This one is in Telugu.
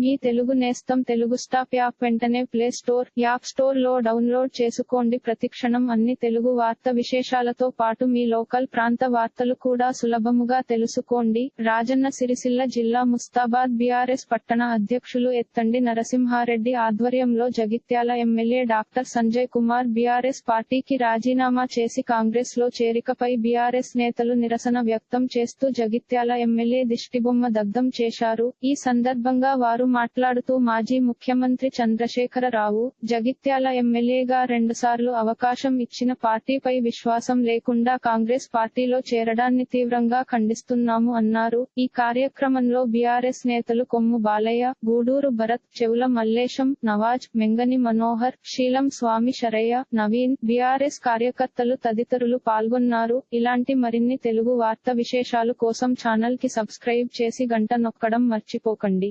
మీ తెలుగు నేస్తం తెలుగు స్టాప్ యాప్ వెంటనే ప్లే స్టోర్ యాప్ స్టోర్లో డౌన్లోడ్ చేసుకోండి. ప్రతిక్షణం అన్ని తెలుగు వార్త విశేషాలతో పాటు మీ లోకల్ ప్రాంత వార్తలు కూడా సులభముగా తెలుసుకోండి. రాజన్న సిరిసిల్ల జిల్లా ముస్తాబాద్ బీఆర్ఎస్ పట్టణ అధ్యక్షులు ఎత్తండి నరసింహారెడ్డి ఆధ్వర్యంలో Jagtial MLA doctor Sanjay Kumar BRS పార్టీకి రాజీనామా చేసి కాంగ్రెస్లో చేరికపై బీఆర్ఎస్ నేతలు నిరసన వ్యక్తం చేస్తూ జగిత్యాల ఎమ్మెల్యే దిష్టిబొమ్మ దగ్ధం చేశారు. ఈ సందర్భంగా వారు మాట్లాడుతూ మాజీ ముఖ్యమంత్రి చంద్రశేఖర రావు జగిత్యాల ఎమ్మెల్యేగా రెండుసార్లు అవకాశం ఇచ్చిన పార్టీపై విశ్వాసం లేకుండా కాంగ్రెస్ పార్టీలో చేరడాన్ని తీవ్రంగా ఖండిస్తున్నాము అన్నారు. ఈ కార్యక్రమంలో బీఆర్ఎస్ నేతలు కొమ్ము బాలయ్య గూడూరు భరత్ చెవుల మల్లేశం నవాజ్ మెంగని మనోహర్ శీలం స్వామి శరయ్య నవీన్ బీఆర్ఎస్ కార్యకర్తలు తదితరులు పాల్గొన్నారు. ఇలాంటి మరిన్ని తెలుగు వార్త విశేషాలు కోసం ఛానల్కి సబ్స్క్రైబ్ చేసి గంట నొక్కడం మర్చిపోకండి.